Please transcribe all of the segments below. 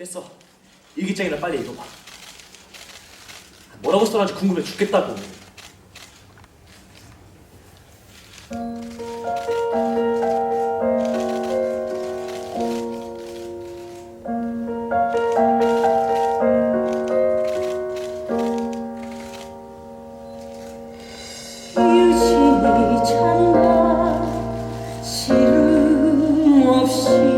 됐어. 일기장이나 빨리 읽어봐. 뭐라고 써놨는지 궁금해 죽겠다고. 유진이 찬다 시름 없이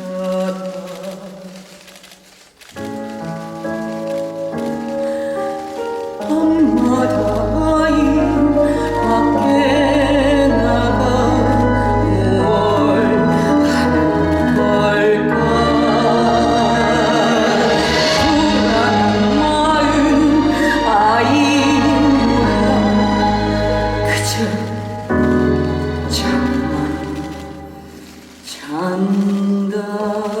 끔찍하다. 간다.